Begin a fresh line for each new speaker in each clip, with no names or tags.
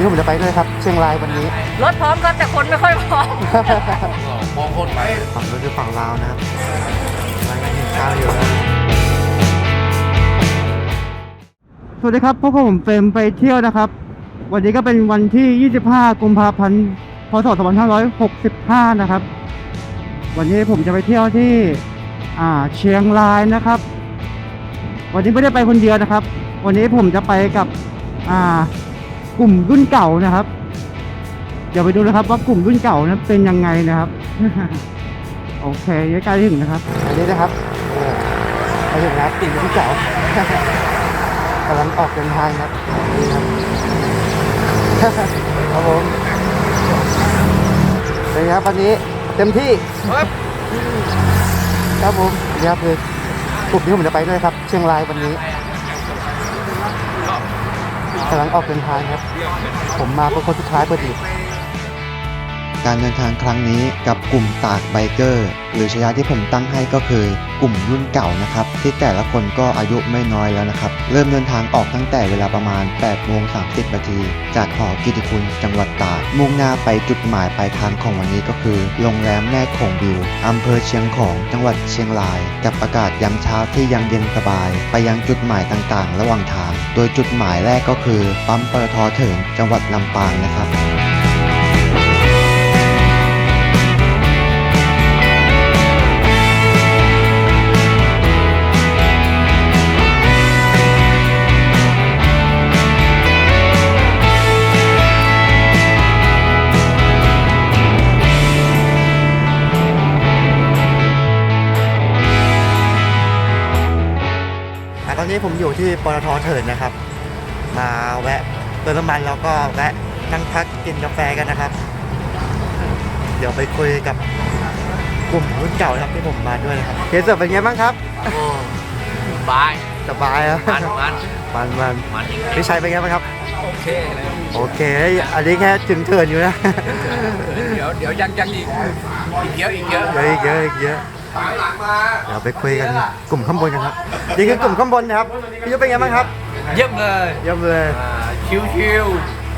ที่ผมจะไปด้วยครับ เชียงรายวันนี้
รถพร้อมครับแต่คนไม่ค่อยพร้อม
มองคนไป
ฝั่งนู้นคือฝั่งลาวนะครับร้านอาหารกินข้าวอยู่นะสวัสดีครับพวกผมเฟรมไปเที่ยวนะครับ วันนี้ก็เป็นวันที่ 25 กุมภาพันธ์ พศ 2565 นะครับ วันนี้ผมจะไปเที่ยวที่อ่าเชียงรายนะครับ วันนี้ไม่ได้ไปคนเดียวนะครับ วันนี้ผมจะไปกับอ่า กลุ่มรุ่นเก่านะครับ เดี๋ยวไปดูนะครับว่ากลุ่มรุ่นเก่านั้นเป็นยังไงนะครับ โอเคใกล้ถึงนะครับ อันนี้นะครับไปถึงแล้วกลุ่มรุ่นเก่ากำลังออกเดินทางครับนี่ครับครับผมเป็นไงครับวันนี้เต็มที่ครับผมนี่ครับคือกลุ่มที่ผมจะไปด้วยครับ เชียงรายวันนี้ กำลังออกเดินทางครับ ผมมาเป็นคนสุดท้ายพอดี
การเดินทางครั้งนี้กับกลุ่มตากไบเกอร์ หรือชายาที่ผมตั้งให้ก็คือกลุ่มรุ่นเก่านะครับ ที่แต่ละคนก็อายุไม่น้อยแล้วนะครับ เริ่มเดินทางออกตั้งแต่เวลาประมาณ8โมง30นาที จากหอกิติคุณจังหวัดตาก มุ่งหน้าไปจุดหมายปลายทางของวันนี้ก็คือ โรงแรมแม่โขงวิวอำเภอเชียงของจังหวัดเชียงราย กับอากาศยามเช้าที่ยังเย็นสบาย ไปยังจุดหมายต่างๆ ระหว่างทาง โดยจุดหมายแรกก็คือปั๊มปตทเถิงจังหวัดลำปางนะครับ
นนี้ผมอยู่ที่ปตทเถิดนะครับ มาแวะเติมน้ำมันแล้วก็แวะนั่งพักกินกาแฟกันนะครับ เดี๋ยวไปคุยกับกลุ่มรุ่นเก่านะครับที่ผมมาด้วยนะครับเคสเสิร์ฟเป็นไงบ้างครับ
บาย
สบายอะ
มันมัน
มันมัน
มันอีก
พี่ชัยเป็นไงบ้างครับ
โอเคเลย
โอเค อันนี้แค่ถึงเถินอยู่นะ
เดี๋ยวเดี๋ยวยังยังอีกอีกเยอะอีกเยอะ
เยอะอีกเยอะอีกเยอะ
หลังมา
เดี๋ยวไปคุยกันกลุ่มข้างบนกันครับนี่คือกลุ่มข้างบนนะครับพี่ยุทธเป็นไงบ้างครับ
เยี่ยมเลย
เยี่ยมเลย
ชิวชิว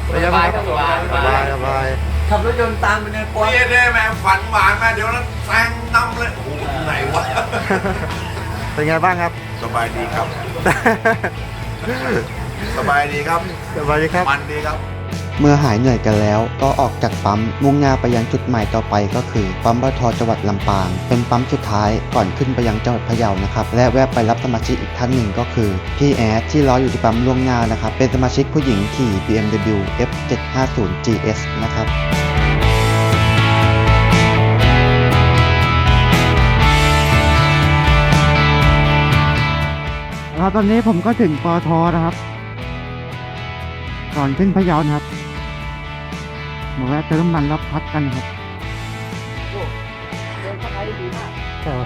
เป็นไงบ้างครับ
สบาย
สบายสบาย
ขับรถยนต์ตามไปเนี่ยกว่านี่ได้แม่ฝันหวานมาเดี๋ยวนั้นแซงนำเลยโอ้โหไหนวะ
เป็นไงบ้างครับ
สบายดีครับ สบายดีครับ
สบายดีครับ
มันดีครับ
เมื่อหายเหนื่อยกันแล้ว ก็ออกจากปั๊มมุ่งหน้าไปยังจุดหมายต่อไปก็คือปั๊มปตทจังหวัดลำปาง เป็นปั๊มสุดท้ายก่อนขึ้นไปยังจังหวัดพะเยานะครับและแวะไปรับสมาชิกอีกท่านหนึ่งก็คือพี่แอดที่รออยู่ที่ปั๊มล่วงหน้านะครับเป็นสมาชิกผู้หญิงขี่ BMW F750 GS นะครับ
แล้วตอนนี้ผมก็ถึงปอทนะครับ ก่อนขึ้นพะเยานะครับมาแวะเติมน้ำมันแล้วพักกันครับเออ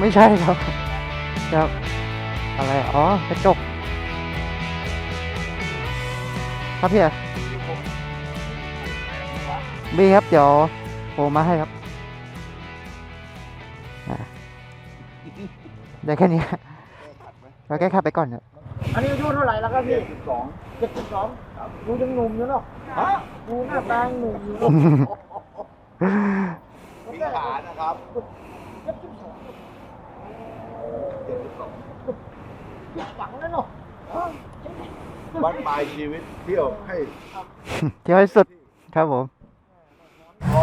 ไม่ใช่ครับครับอะไร อ๋อกระจก ครับพี่อะบีครับ เดี๋ยวโทรมาให้ครับอะได้แค่นี้เราแก้ขับไปก่อนครับ
อันนี้อายุเท่าไหร่แล้วครับพี่สองเจ็ดสิบสองดูยังหนุ่มอยู่เนาะดูหน้าตายังหนุ่มอยู่เนอะ
มีขานะครับ
เจ็ดสิบสองหวังแล้วเนาะ
บ้านปลายชีวิตเที่ยวให้
เที่ยวให้สุดครับผม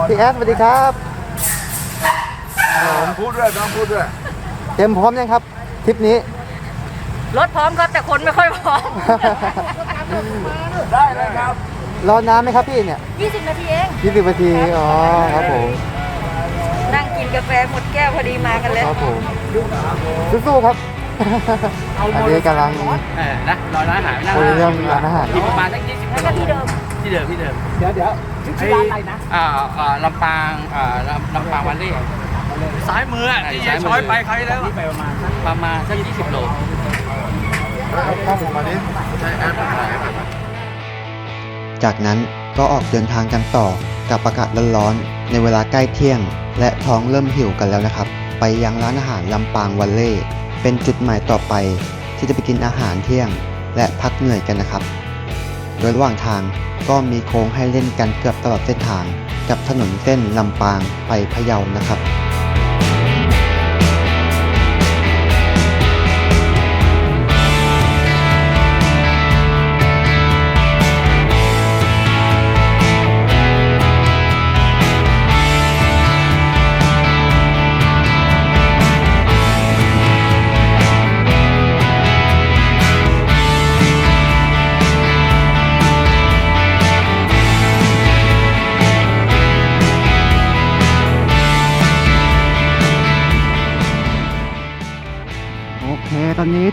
พี่แอดสวัสดีครับ
พูดด้วยน้องพูดด้วย
เตรียมพร้อมยังครับทริปนี้
รถพร้อมครับแต่คนไม่ค่อยพร้อม
ได้เลยครับ
รอนานไหมครับพี่เนี่ย
20 นาทีเอง
20นาที อ๋อ ครับผม
นั่งกินกาแฟหมดแก้วพอดีมากันเลย
ครับผม สู้ๆครับ อันนี้กำลัง
เออนะรอร้านอาหารนั่ง
คุยเรื่องร้านอาหาร
อีกประมาณสักยี่สิบ
แล้วก็ที่เดิม
ที่เดิมที่เดิม
เดี๋ยวเดี๋ยวชื่อร้านอะไรนะ
อ่าอ่าลำปางอ่าลำลำปางวันเล่ ซ้ายมืออะที่ยายช้อยไปใครแล้วไปประมาณประมาณสักยี่สิบโล
ข้อมูลมาดิใช้แอปอะไร
จากนั้นก็ออกเดินทางกันต่อกับอากาศร้อนๆในเวลาใกล้เที่ยง และท้องเริ่มหิวกันแล้วนะครับ ไปยังร้านอาหารลำปางวันเล่เป็นจุดหมายต่อไปที่จะไปกินอาหารเที่ยง และพักเหนื่อยกันนะครับ โดยระหว่างทางก็มีโค้งให้เล่นกันเกือบตลอดเส้นทาง กับถนนเส้นลำปางไปพะเยานะครับ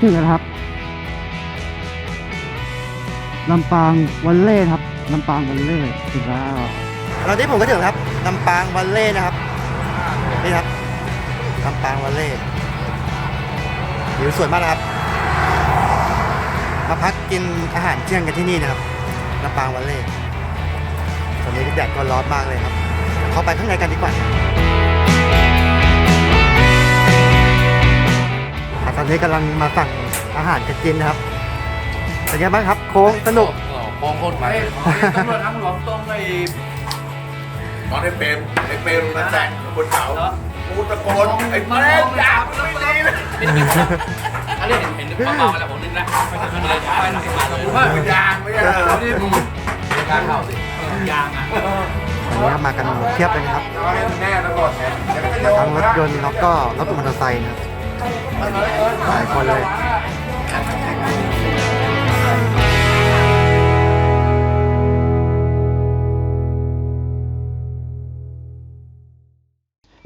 ถึงแล้วครับลำปางวันเล่ครับลำปางวันเล่ถึงแล้วตอนนี้ผมก็ถึงครับลำปางวันเล่นะครับนี่ครับลำปางวันเล่วิวสวยมากนะครับมาพักกินอาหารเที่ยงกันที่นี่นะครับลำปางวันเล่ตอนนี้แดดก็ร้อนมากเลยครับ เข้าไปข้างในกันดีกว่า ตอนนี้กำลังมาสั่งอาหารจะกินนะครับเป็นไงบ้างครับ โค้งสนุก
โค้งโคตรมัน
ตำรวจทางหลวงตรงไอ้
ตอนไอ้เปรมไอ้เปรมมาแจกบนเขากูตะโกนไอ้เปรมอยากไม่ดีนะ
เขาเรียกเห็นเห็นเบาๆแล้วผมนึกนะมันเลยไปหน่อยมาเลย
ว่ายางไม่ใช่เหรอนี่มึง
ยางเข้าสิยางอะ
วันนี้มากันเทียบเลยนะครับ
เอาให้แน่ตลอดไง
มาทั้งรถยนต์แล้วก็รถมอเตอร์ไซค์นะครับ หลายคนเลย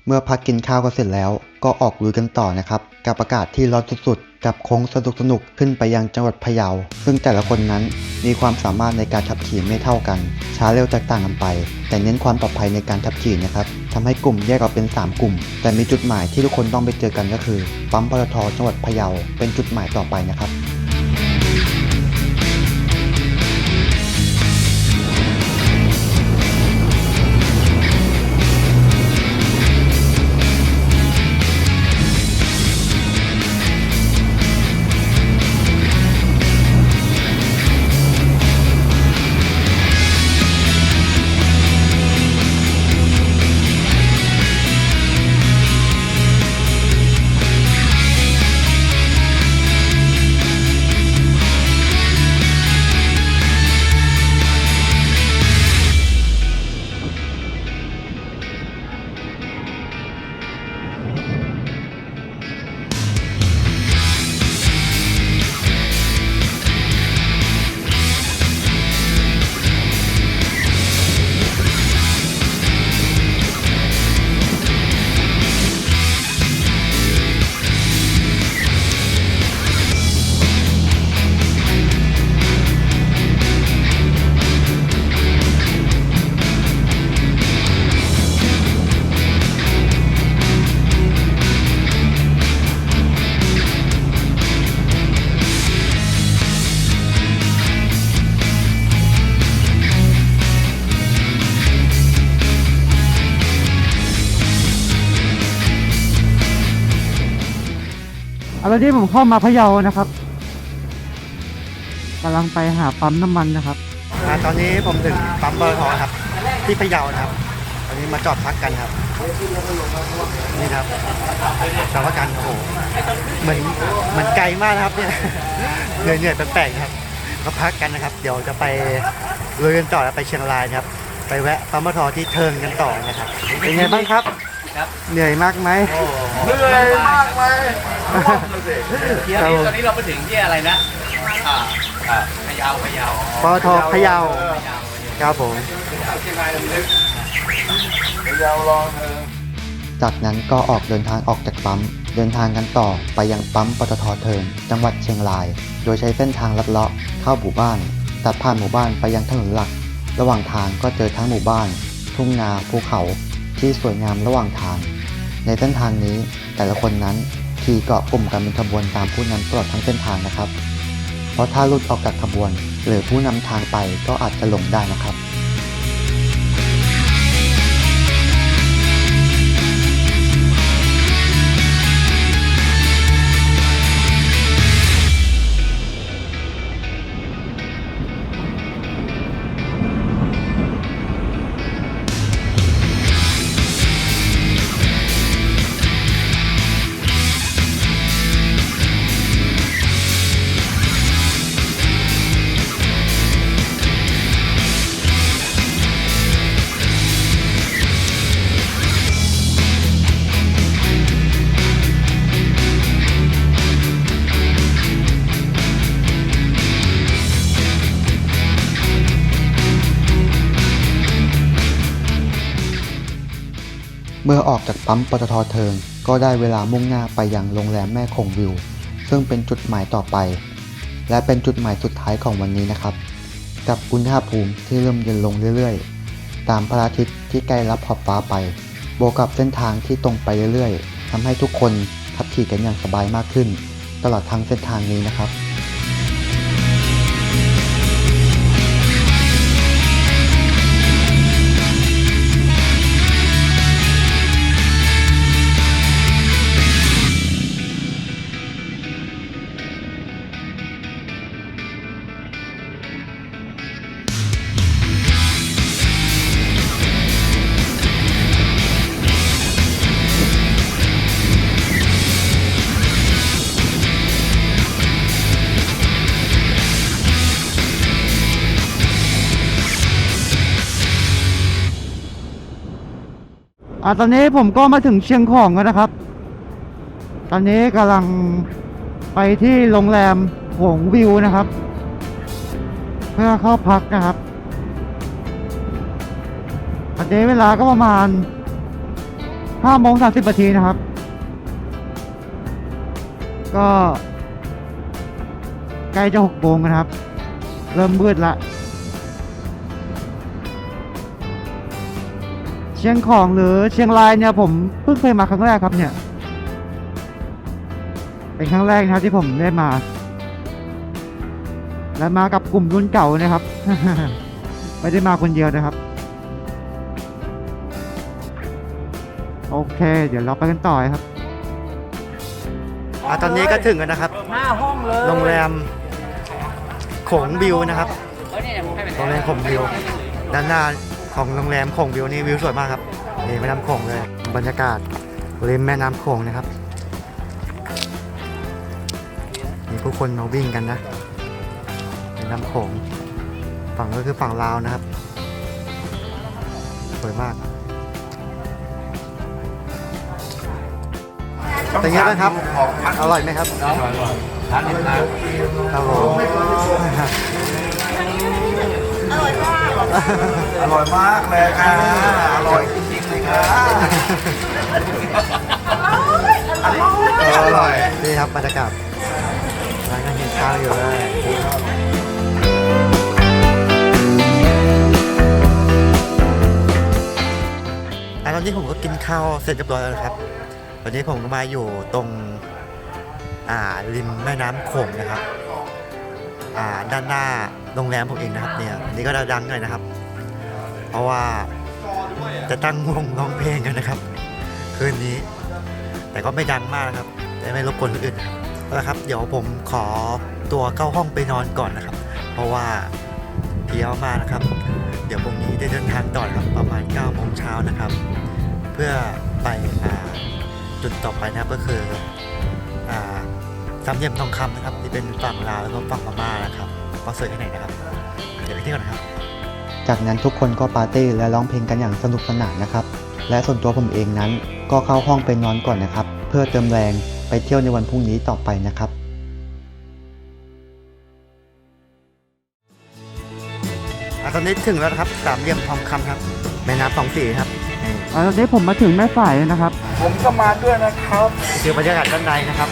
เมื่อพักกินข้าวกันเสร็จแล้ว ก็ออกลุยกันต่อนะครับ กับอากาศที่ร้อนสุดๆ กับโค้งสนุกสนุกขึ้นไปยังจังหวัดพะเยา ซึ่งแต่ละคนนั้นมีความสามารถในการขับขี่ไม่เท่ากัน ช้าเร็วแตกต่างกันไป แต่เน้นความปลอดภัยในการขับขี่นะครับทำให้กลุ่มแยกออกเป็น 3 กลุ่ม แต่มีจุดหมายที่ทุกคนต้องไปเจอกันก็คือ ปั๊มปตทจังหวัดพะเยาเป็นจุดหมายต่อไปนะครับ
เอาตอนนี้ผมเข้ามาพะเยานะครับกำลังไปหาปั๊มน้ำมันนะครับตอนนี้ผมถึงปั๊มเบอร์ทอครับ ที่พะเยานะครับ ตอนนี้มาจอดพักกันครับ นี่ครับจอดพักกันโอ้โหเหมือนเหมือนไกลมากนะครับเนี่ยเหนื่อยเหนื่อยๆแปลกๆครับก็พักกันนะครับ เดี๋ยวจะไปลุยกันต่อแล้วไปเชียงรายนะครับ ไปแวะปั๊มปตทที่เทิงกันต่อนะครับเป็นไงบ้างครับ
ครับ
เหนื่อยมากไหม
เหนื่อยมากเลย
เที่ยวนี้ตอนนี้เราไปถึงที่อะไรนะอ่าอ่าพะเยาพะเยา
ปตทพะเยาครับผม
เชียงรายลำลึก
ยาวรองเออ
จากนั้นก็ออกเดินทางออกจากปั๊ม เดินทางกันต่อไปยังปั๊มปตทเทิงจังหวัดเชียงราย โดยใช้เส้นทางลัดเลาะเข้าหมู่บ้าน ตัดผ่านหมู่บ้านไปยังถนนหลัก ระหว่างทางก็เจอทั้งหมู่บ้าน ทุ่งนาภูเขาที่สวยงามระหว่างทาง ในเส้นทางนี้แต่ละคนนั้น ขี่เกาะกลุ่มกันเป็นขบวนตามผู้นำตลอดทั้งเส้นทางนะครับ เพราะถ้าหลุดออกจากขบวน หรือผู้นำทางไปก็อาจจะหลงได้นะครับ เมื่อออกจากปั๊มปตทเทิง ก็ได้เวลามุ่งหน้าไปยังโรงแรมแม่คงวิว ซึ่งเป็นจุดหมายต่อไป และเป็นจุดหมายสุดท้ายของวันนี้นะครับ กับอุณหภูมิที่เริ่มเย็นลงเรื่อยๆ ตามพระอาทิตย์ที่ใกล้รับขอบฟ้าไปบวกกับเส้นทางที่ตรงไปเรื่อยๆทำให้ทุกคนขับขี่กันอย่างสบายมากขึ้น ตลอดทั้งเส้นทางนี้นะครับ
อ่าตอนนี้ผมก็มาถึงเชียงของแล้วนะครับ ตอนนี้กำลังไปที่โรงแรมหงวิวนะครับ เพื่อเข้าพักนะครับตอนนี้เวลาก็ประมาณ5โมง30นาทีนะครับ ก็ใกล้จะ6โมงนะครับ เริ่มมืดละ ชียงของหรือเชียงรายเนี่ยผมเพิ่งเคยมาครั้งแรกครับเนี่ย เป็นครั้งแรกนะครับที่ผมได้มา และมากับกลุ่มรุ่นเก่านะครับ ไม่ได้มาคนเดียวนะครับ โอเค เดี๋ยวเราไปกันต่อครับตอนนี้ก็ถึงกันนะครับ
หน้าห้องเลย
โรงแรมโขงวิวนะครับ
เออเนี่ยผมให้ไป
โรงแรมโขงวิว ด้านหน้า ของโรงแรมโขงวิวนี่วิวสวยมากครับนี่แม่น้ำโขงเลย บรรยากาศริมแม่น้ำโขงนะครับมีผู้คนมาวิ่งกันนะแม่น้ำโขงฝั่งก็คือฝั่งลาวนะครับ สวยมากเป็นไงบ้างครับ อร่อยไหมครับ
ร้านนี้นะครับ
ผม
อร่อยมากเลยค่ะ อร่อยจริงๆเลยค่ะอร่อย
นี่ครับบรรยากาศร้านก็กินข้าวอยู่เลยอะตอนนี้ผมก็กินข้าวเสร็จเรียบร้อยแล้วนะครับตอนนี้ผมก็มาอยู่ตรงอ่าริมแม่น้ำโขงนะครับ อ่าด้านหน้า โรงแรมผมเองนะครับเนี่ยอันนี่ก็ดังหน่อยนะครับ เพราะว่าจะตั้งวงร้องเพลงกันนะครับ คืนนี้ แต่ก็ไม่ดังมากนะครับจะไม่รบกวนคนอื่นนะครับเอาละครับ เดี๋ยวผมขอตัวเข้าห้องไปนอนก่อนนะครับ เพราะว่าเพียวมากนะครับ เดี๋ยวพรุ่งนี้ได้เดินทางต่อครับประมาณ9โมงเช้านะครับ เพื่อไปอจุดต่อไปนะครับก็คืออสามเหลี่ยมทองคำนะครับที่เป็นฝั่งลาวแล้วก็ฝั่งพม่านะครับ ว่าสวยแค่ไหนนะครับ เดี๋ยวไปเที่ยวกันนะครับ
จากนั้นทุกคนก็ปาร์ตี้และร้องเพลงกันอย่างสนุกสนานนะครับ และส่วนตัวผมเองนั้นก็เข้าห้องไปนอนก่อนนะครับ เพื่อเติมแรงไปเที่ยวในวันพรุ่งนี้ต่อไปนะครับ
อะตอนนี้ถึงแล้วนะครับสามเหลี่ยมทองคำครับ แม่น้ำสองสีครับตอนนี้ผมมาถึงแม่ฝ่ายแล้วนะครับ
ผมก็มาด้วยนะครับ
คือบรรยากาศด้านในนะครับ